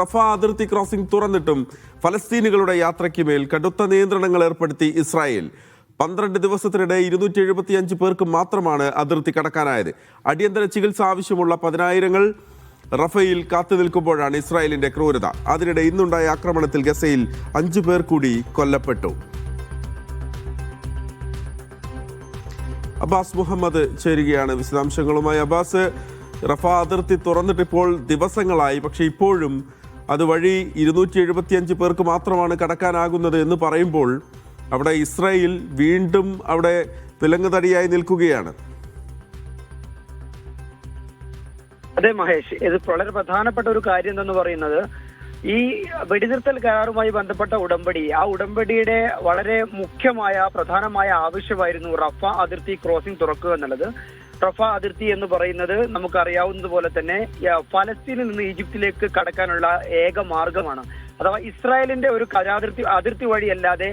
റഫ അതിർത്തി ക്രോസിംഗ് തുറന്നിട്ടും ഫലസ്തീനുകളുടെ യാത്രയ്ക്ക് മേൽ കടുത്ത നിയന്ത്രണങ്ങൾ ഏർപ്പെടുത്തി ഇസ്രായേൽ. പന്ത്രണ്ട് ദിവസത്തിനിടെ ഇരുന്നൂറ്റി എഴുപത്തിയഞ്ച് പേർക്ക് മാത്രമാണ് അതിർത്തി കടക്കാനായത്. അടിയന്തര ചികിത്സ ആവശ്യമുള്ള പതിനായിരങ്ങൾ റഫയിൽ കാത്തു നിൽക്കുമ്പോഴാണ് ഇസ്രായേലിന്റെ ക്രൂരത. അതിനിടെ ഇന്നുണ്ടായ ആക്രമണത്തിൽ ഗസയിൽ അഞ്ചു പേർ കൂടി കൊല്ലപ്പെട്ടു. അബ്ബാസ് മുഹമ്മദ് ചേരുകയാണ് വിശദാംശങ്ങളുമായി. അബ്ബാസ് റഫ അതിർത്തി തുറന്നിട്ടിപ്പോൾ ദിവസങ്ങളായി പക്ഷെ ഇപ്പോഴും അതുവഴി ഇരുന്നൂറ്റി എഴുപത്തിയഞ്ച് പേർക്ക് മാത്രമാണ് കടക്കാനാകുന്നത് എന്ന് പറയുമ്പോൾ അവിടെ ഇസ്രായേൽ വീണ്ടും അവിടെ വിലങ്ങുതടിയായി നിൽക്കുകയാണ്. അതെ മഹേഷ് ഇത് വളരെ പ്രധാനപ്പെട്ട ഒരു കാര്യം എന്തെന്ന് പറയുന്നത് ഈ വെടിനിർത്തൽ കരാറുമായി ബന്ധപ്പെട്ട ഉടമ്പടി ആ ഉടമ്പടിയുടെ വളരെ മുഖ്യമായ പ്രധാനമായ ആവശ്യമായിരുന്നു റഫ അതിർത്തി ക്രോസിംഗ് തുറക്കുക എന്നുള്ളത്. റഫ അതിർത്തി എന്ന് പറയുന്നത് നമുക്കറിയാവുന്നതുപോലെ തന്നെ ഫലസ്തീനിൽ നിന്ന് ഈജിപ്തിലേക്ക് കടക്കാനുള്ള ഏക മാർഗമാണ്. അഥവാ ഇസ്രായേലിന്റെ ഒരു അതിർത്തി വഴി അല്ലാതെ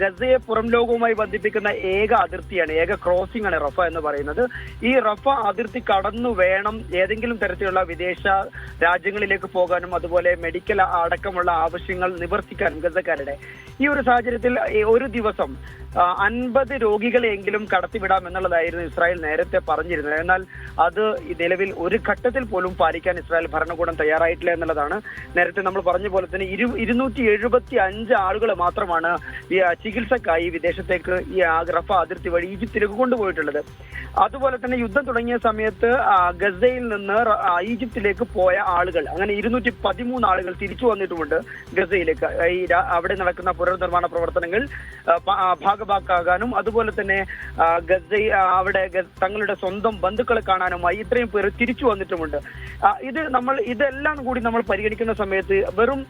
ഗസയെ പുറം ലോകവുമായി ബന്ധിപ്പിക്കുന്ന ഏക അതിർത്തിയാണ് ഏക ക്രോസിംഗ് ആണ് റഫ എന്ന് പറയുന്നത്. ഈ റഫ അതിർത്തി കടന്നു വേണം ഏതെങ്കിലും തരത്തിലുള്ള വിദേശ രാജ്യങ്ങളിലേക്ക് പോകാനും അതുപോലെ മെഡിക്കൽ അടക്കമുള്ള ആവശ്യങ്ങൾ നിവർത്തിക്കാനും ഗസക്കാരുടെ. ഈ ഒരു സാഹചര്യത്തിൽ ഒരു ദിവസം അൻപത് രോഗികളെയെങ്കിലും കടത്തിവിടാം എന്നുള്ളതായിരുന്നു ഇസ്രായേൽ നേരത്തെ പറഞ്ഞിരുന്നത്. എന്നാൽ അത് നിലവിൽ ഒരു ഘട്ടത്തിൽ പോലും പാലിക്കാൻ ഇസ്രായേൽ ഭരണകൂടം തയ്യാറായിട്ടില്ല എന്നുള്ളതാണ്. നേരത്തെ നമ്മൾ പറഞ്ഞ പോലെ തന്നെ ഇരു ഇരുന്നൂറ്റി എഴുപത്തി അഞ്ച് ആളുകൾ മാത്രമാണ് ഈ ചികിത്സക്കായി വിദേശത്തേക്ക് ഈ റഫ അതിർത്തി വഴി ഈജിപ്തിലേക്ക് കൊണ്ടുപോയിട്ടുള്ളത്. അതുപോലെ തന്നെ യുദ്ധം തുടങ്ങിയ സമയത്ത് ഗസയിൽ നിന്ന് ഈജിപ്തിലേക്ക് പോയ ആളുകൾ അങ്ങനെ ഇരുന്നൂറ്റി പതിമൂന്ന് ആളുകൾ തിരിച്ചു വന്നിട്ടുമുണ്ട് ഗസയിലേക്ക്. ഈ അവിടെ നടക്കുന്ന പുനർനിർമ്മാണ പ്രവർത്തനങ്ങൾ ഭാഗഭാക്കാകാനും അതുപോലെ തന്നെ ഗസ അവിടെ തങ്ങളുടെ സ്വന്തം ബന്ധുക്കളെ കാണാനുമായി ഇത്രയും പേർ തിരിച്ചു വന്നിട്ടുമുണ്ട്. ഇത് നമ്മൾ ഇതെല്ലാം കൂടി നമ്മൾ പരിഗണിക്കുന്ന സമയത്ത് വെറും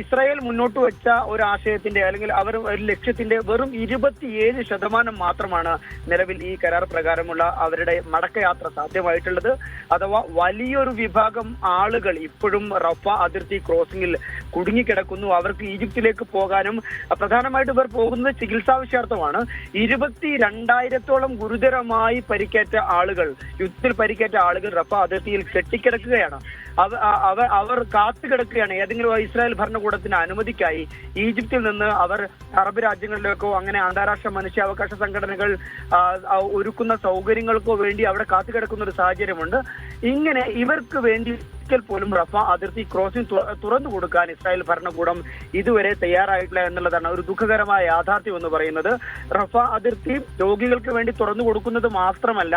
ഇസ്രായേൽ മുന്നോട്ട് വെച്ച ഒരു ആശയത്തിന്റെ അല്ലെങ്കിൽ അവർ ഒരു ലക്ഷ്യത്തിന്റെ വെറും ഇരുപത്തിയേഴ് ശതമാനം മാത്രമാണ് നിലവിൽ ഈ കരാർ പ്രകാരമുള്ള അവരുടെ മടക്കയാത്ര സാധ്യമായിട്ടുള്ളത്. അഥവാ വലിയൊരു വിഭാഗം ആളുകൾ ഇപ്പോഴും റഫ അതിർത്തി ക്രോസിംഗിൽ കുടുങ്ങിക്കിടക്കുന്നു. അവർക്ക് ഈജിപ്തിലേക്ക് പോകാനും പ്രധാനമായിട്ടും ഇവർ പോകുന്നത് ചികിത്സാവശ്യാർത്ഥമാണ് ഇരുപത്തി രണ്ടായിരത്തോളം ഗുരുതരമായി പരിക്കേറ്റ ആളുകൾ യുദ്ധത്തിൽ പരിക്കേറ്റ ആളുകൾ റഫ അതിർത്തിയിൽ കെട്ടിക്കിടക്കുകയാണ്. അവർ അവർ കാത്തു കിടക്കുകയാണ്. ഏതെങ്കിലും ഇസ്രായേൽ ഭരണകൂടത്തിന് അനുമതിക്കായി ഈജിപ്തിൽ നിന്ന് അവർ അറബ് രാജ്യങ്ങളിലേക്കോ അങ്ങനെ അന്താരാഷ്ട്ര മനുഷ്യാവകാശ സംഘടനകൾ ഒരുക്കുന്ന സൗകര്യങ്ങൾക്കോ വേണ്ടി അവിടെ കാത്തു കിടക്കുന്ന ഒരു സാഹചര്യമുണ്ട്. ഇങ്ങനെ ഇവർക്ക് വേണ്ടി ഒരിക്കൽ പോലും റഫ അതിർത്തി ക്രോസിംഗ് തുറന്നു കൊടുക്കാൻ ഇസ്രായേൽ ഭരണകൂടം ഇതുവരെ തയ്യാറായിട്ടില്ല എന്നുള്ളതാണ് ഒരു ദുഃഖകരമായ യാഥാർത്ഥ്യം എന്ന് പറയുന്നത്. റഫ അതിർത്തി രോഗികൾക്ക് വേണ്ടി തുറന്നു കൊടുക്കുന്നത് മാത്രമല്ല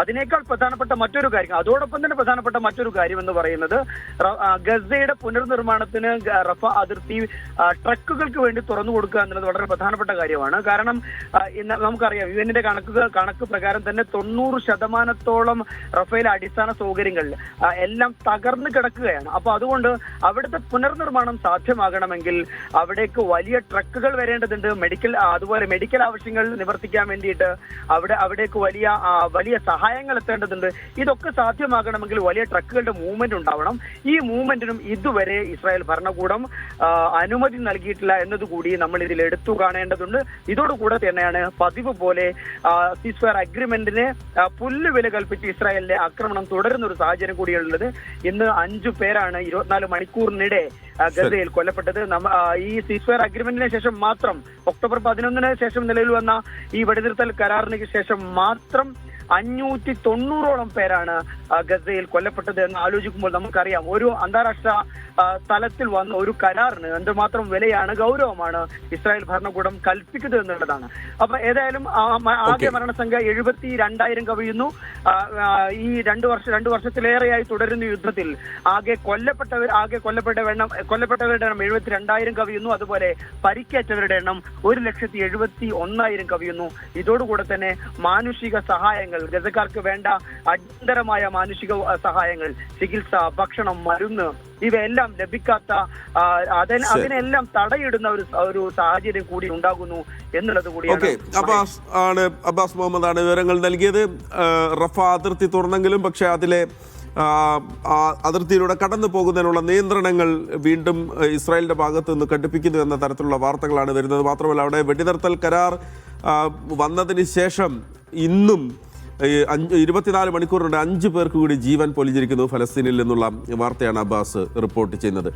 അതിനേക്കാൾ പ്രധാനപ്പെട്ട മറ്റൊരു കാര്യം അതോടൊപ്പം തന്നെ പ്രധാനപ്പെട്ട മറ്റൊരു കാര്യം എന്ന് പറയുന്നത് ഗസയുടെ പുനർനിർമ്മാണത്തിന് റഫ അതിർത്തി ട്രക്കുകൾക്ക് വേണ്ടി തുറന്നു കൊടുക്കുക എന്നുള്ളത് വളരെ പ്രധാനപ്പെട്ട കാര്യമാണ്. കാരണം ഇന്ന് നമുക്കറിയാം യു എന്നിന്റെ കണക്കുകൾ കണക്ക് പ്രകാരം തന്നെ തൊണ്ണൂറ് ശതമാനത്തോളം റഫേൽ അടിസ്ഥാന സൗകര്യങ്ങൾ എല്ലാം തകർന്നു കിടക്കുകയാണ്. അപ്പൊ അതുകൊണ്ട് അവിടുത്തെ പുനർനിർമ്മാണം സാധ്യമാകണമെങ്കിൽ അവിടേക്ക് വലിയ ട്രക്കുകൾ വരേണ്ടതുണ്ട് മെഡിക്കൽ അതുപോലെ മെഡിക്കൽ ആവശ്യങ്ങൾ നിവർത്തിക്കാൻ വേണ്ടിയിട്ട് അവിടെ അവിടേക്ക് വലിയ വലിയ സഹായങ്ങൾ എത്തേണ്ടതുണ്ട്. ഇതൊക്കെ സാധ്യമാകണമെങ്കിൽ വലിയ ട്രക്കുകളുടെ മൂവ്മെന്റ് ഉണ്ടാവണം. ഈ മൂവ്മെന്റിനും ഇതുവരെ ഇസ്രായേൽ ഭരണകൂടം അനുമതി നൽകിയിട്ടില്ല എന്നതുകൂടി നമ്മൾ ഇതിൽ എടുത്തു കാണേണ്ടതുണ്ട്. ഇതോടുകൂടെ തന്നെയാണ് പതിവ് പോലെ സീസ്ഫയർ അഗ്രിമെന്റിന് പുല്ല് വില കൽപ്പിച്ച് ഇസ്രായേലിന്റെ ആക്രമണം തുടരുന്ന ഒരു സാഹചര്യം കൂടിയുള്ളത്. ഇന്ന് അഞ്ചു പേരാണ് ഇരുപത്തിനാല് മണിക്കൂറിനിടെ ഗസയിൽ കൊല്ലപ്പെട്ടത്. ഈ സീസ്ഫയർ അഗ്രിമെന്റിന് ശേഷം മാത്രം ഒക്ടോബർ പതിനൊന്നിന് ശേഷം നിലവിൽ വന്ന ഈ വെടിനിർത്തൽ കരാറിന് ശേഷം മാത്രം അഞ്ഞൂറ്റി തൊണ്ണൂറോളം പേരാണ് ഗസയിൽ കൊല്ലപ്പെട്ടത് എന്ന് ആലോചിക്കുമ്പോൾ നമുക്കറിയാം. ഒരു അന്താരാഷ്ട്ര തലത്തിൽ വന്ന ഒരു കരാറിന് എന്തുമാത്രം വിലയാണ് ഗൗരവമാണ് ഇസ്രായേൽ ഭരണകൂടം കൽപ്പിക്കുന്നത് എന്നുള്ളതാണ്. അപ്പൊ ഏതായാലും ആദ്യ ആകെ മരണസംഖ്യ എഴുപത്തി രണ്ടായിരം കവിയുന്നു ഈ രണ്ടു വർഷം രണ്ടു വർഷത്തിലേറെയായി തുടരുന്ന യുദ്ധത്തിൽ ആകെ കൊല്ലപ്പെട്ടവർ ആകെ കൊല്ലപ്പെട്ട എണ്ണം കൊല്ലപ്പെട്ടവരുടെ എണ്ണം എഴുപത്തി രണ്ടായിരം കവിയുന്നു. അതുപോലെ പരിക്കേറ്റവരുടെ എണ്ണം ഒരു ലക്ഷത്തി എഴുപത്തി ഒന്നായിരം കവിയുന്നു. ഇതോടുകൂടെ തന്നെ മാനുഷിക സഹായങ്ങൾ ഗസക്കാർക്ക് വേണ്ട അടിയന്തരമായ മാനുഷിക സഹായങ്ങൾ ചികിത്സ ഭക്ഷണം മരുന്ന് ഇവയെല്ലാം ലഭിക്കാത്ത അതിന് അതിനെല്ലാം തടയിടുന്ന ഒരു ഒരു സാഹചര്യം കൂടി ഉണ്ടാകുന്നു എന്നുള്ളത് കൂടി കൂടിയാണ് അബ്ബാസ് ആണ് അബ്ബാസ് മുഹമ്മദ് ആണ് വിവരങ്ങൾ നൽകിയത്. റഫ അതിർത്തി തുറന്നെങ്കിലും പക്ഷേ അതിലെ അതിർത്തിയിലൂടെ കടന്നു പോകുന്നതിനുള്ള നിയന്ത്രണങ്ങൾ വീണ്ടും ഇസ്രായേലിന്റെ ഭാഗത്ത് നിന്ന് ഘടിപ്പിക്കുന്നു എന്ന തരത്തിലുള്ള വാർത്തകളാണ് വരുന്നത്. മാത്രമല്ല അവിടെ വെടിനിർത്തൽ കരാർ വന്നതിന് ശേഷം ഇന്നും അഞ്ച് ഇരുപത്തിനാല് മണിക്കൂറിനിടെ അഞ്ച് പേർക്ക് കൂടി ജീവൻ പൊലിഞ്ഞിരിക്കുന്നു ഫലസ്തീനിൽ നിന്നുള്ള വാർത്തയാണ് അബ്ബാസ് റിപ്പോർട്ട് ചെയ്യുന്നത്.